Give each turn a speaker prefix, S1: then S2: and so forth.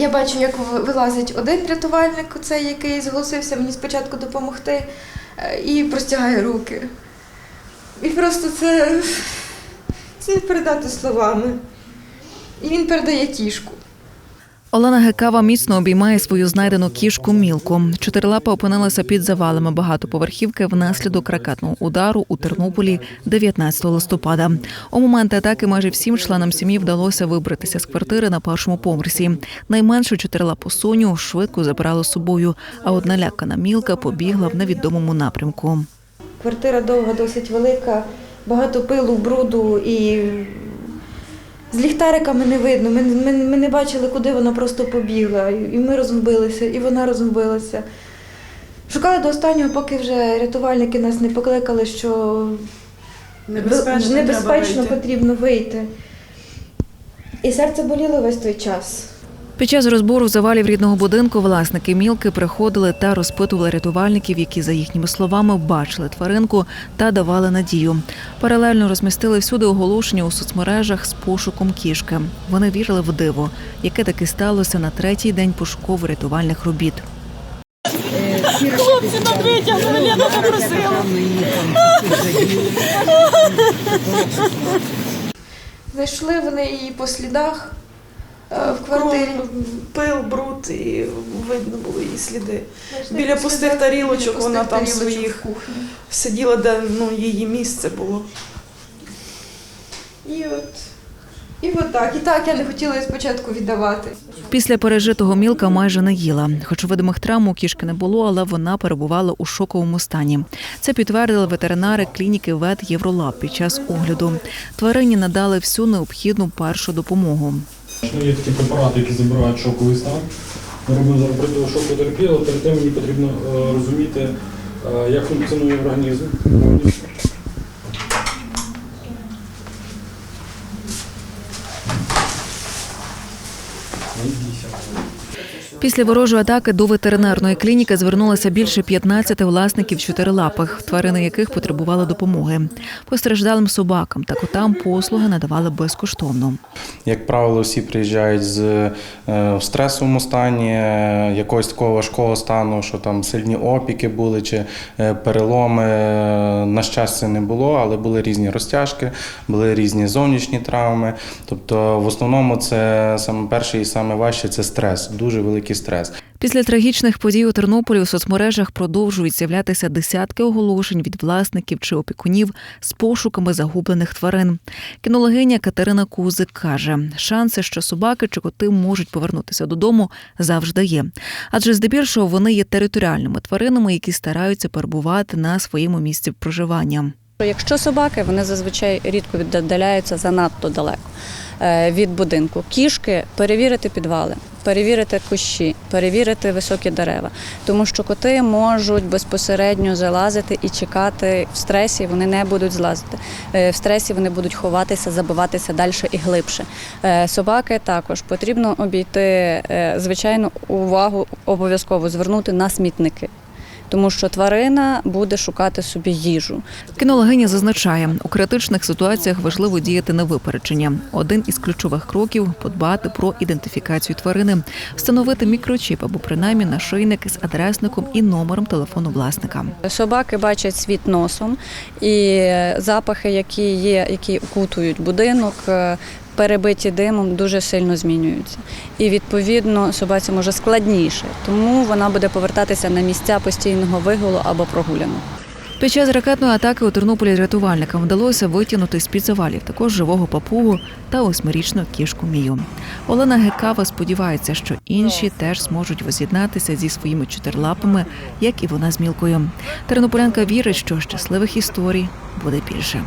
S1: Я бачу, як вилазить один рятувальник, цей, який зголосився мені спочатку допомогти, е, і простягає руки. І просто це, це передати словами. І він передає кішку.
S2: Олена Гекава міцно обіймає свою знайдену кішку Мілку. Чотирилапа опинилася під завалами багатоповерхівки внаслідок ракетного удару у Тернополі 19 листопада. У момент атаки майже всім членам сім'ї вдалося вибратися з квартири на першому поверсі. Найменшу чотирилапу Соню швидко забирали з собою, а одна лякана Мілка побігла в невідомому напрямку.
S1: Квартира довга, досить велика, багато пилу, бруду і з ліхтариками не видно. Ми, ми, ми не бачили, куди вона просто побігла. І ми розгубилися, і вона розгубилася. Шукали до останнього, поки вже рятувальники нас не покликали, що
S3: Небезпечно,
S1: небезпечно
S3: вийти.
S1: потрібно вийти. І серце боліло весь той час.
S2: Під час розбору завалів рідного будинку власники мілки приходили та розпитували рятувальників, які, за їхніми словами, бачили тваринку та давали надію. Паралельно розмістили всюди оголошення у соцмережах з пошуком кішки. Вони вірили в диво, яке таки сталося на третій день пошуково-рятувальних робіт.
S3: Хлопці там витягнули, я дуже просила.
S1: Знайшли вони її по слідах в квартирі.
S3: Пил, бруд і видно було її сліди. Біля пустих тарілочок
S1: пустих
S3: вона там
S1: тарілочок
S3: своїх. Сиділа, де ну, її місце було.
S1: І от. І от так. І так я не хотіла її спочатку віддавати.
S2: Після пережитого мілка майже не їла. Хоч видимих травм у кішки не було, але вона перебувала у шоковому стані. Це підтвердили ветеринари клініки ВЕТ Євролаб під час огляду. Тварині надали всю необхідну першу допомогу.
S4: Ну, Є такі препарати, які забирають шоковий стан. Ми робимо зараз протишокову але перед тим мені потрібно е, розуміти, е, як функціонує організм. Не бійся.
S2: Після ворожої атаки до ветеринарної клініки звернулося більше 15 власників чотирилапих, тварини яких потребували допомоги. Постраждалим собакам та котам послуги надавали безкоштовно.
S5: Як правило, всі приїжджають з е, в стресовому стані, е, якогось такого важкого стану, що там сильні опіки були чи е, переломи. На щастя, не було, але були різні розтяжки, були різні зовнішні травми. Тобто, в основному, це саме перше і саме важче це стрес, дуже великий стрес.
S2: Після трагічних подій у Тернополі у соцмережах продовжують з'являтися десятки оголошень від власників чи опікунів з пошуками загублених тварин. Кінологиня Катерина Кузик каже, шанси, що собаки чи коти можуть повернутися додому, завжди є. Адже здебільшого вони є територіальними тваринами, які стараються перебувати на своєму місці проживання.
S6: Якщо собаки, вони зазвичай рідко віддаляються занадто далеко від будинку. Кішки перевірити підвали, перевірити кущі, перевірити високі дерева, тому що коти можуть безпосередньо залазити і чекати в стресі. Вони не будуть злазити. Е, В стресі вони будуть ховатися, забиватися далі і глибше. Е, Собаки також потрібно обійти е, звичайно увагу обов'язково звернути на смітники. Тому що тварина буде шукати собі їжу.
S2: Кінологиня зазначає, у критичних ситуаціях важливо діяти на випередження. Один із ключових кроків подбати про ідентифікацію тварини, встановити мікрочіп або принаймні нашийник з адресником і номером телефону власника.
S6: Собаки бачать світ носом, і запахи, які є, які окутують будинок, перебиті димом, дуже сильно змінюються. І відповідно собаці може складніше, тому вона буде повертатися на місця постійного вигулу або прогулянок.
S2: Під час ракетної атаки у Тернополі рятувальникам вдалося витягнути з під завалів також живого папугу та восьмирічну кішку Мію. Олена Гекава сподівається, що інші теж зможуть воз'єднатися зі своїми чотирилапами, як і вона з мілкою. Тернополянка вірить, що щасливих історій буде більше.